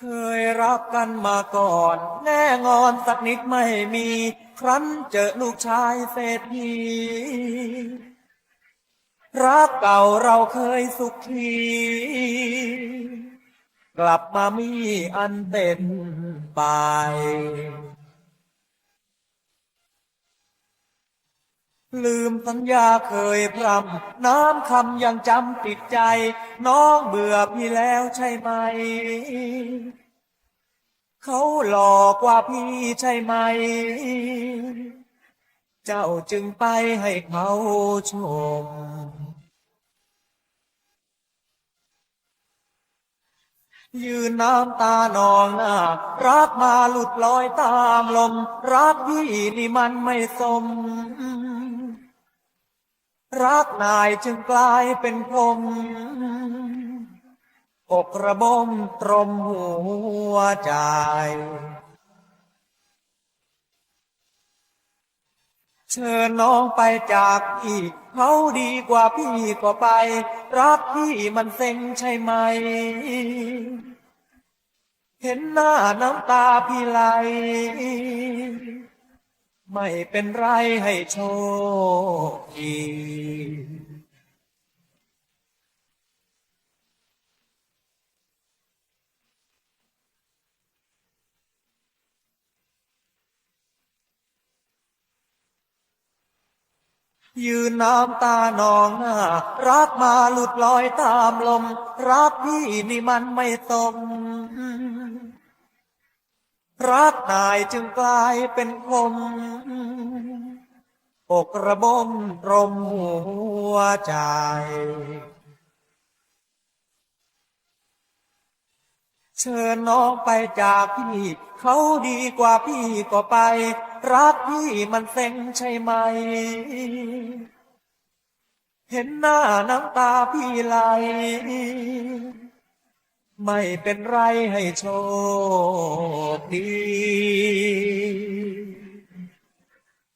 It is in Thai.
เคยรักกันมาก่อน แน่งอนสักนิดไม่มี ครั้นเจอลูกชายเศรษฐีรักเก่าเราเคยสุขทีกลับมามีอันเป็นไป ลืมสัญญาเคยพรำน้ำคำยังจำติดใจ น้องเบื่อพี่แล้วใช่ไหม เขาหลอกกว่าพี่ใช่ไหม เจ้าจึงไปให้เขาชม ยืนน้ำตานองหน้ารักมาหลุดลอยตามลม รักพี่นี่มันไม่สม รักนายจึงกลายเป็นพรมอกระบมตรมหัวใจ เชิญน้องไปจากพี่เขาดีกว่าพี่ก็ไป รักพี่มันเซ็งใช่ไหม เห็นหน้าน้ำตาพี่ไหล ไม่เป็นไรให้โชคดียืนน้ำตานองหน้า รักมาหลุดลอยตามลม รักพี่นี่มันไม่สมรักนายจึงกลายเป็นคม อกระบมรมหัวใจ เชิญน้องไปจากพี่ เขาดีกว่าพี่ก็ไป รักพี่มันเซ็งใช่ไหม เห็นหน้าน้ำตาพี่ไหลไม่เป็นไรให้โชคดี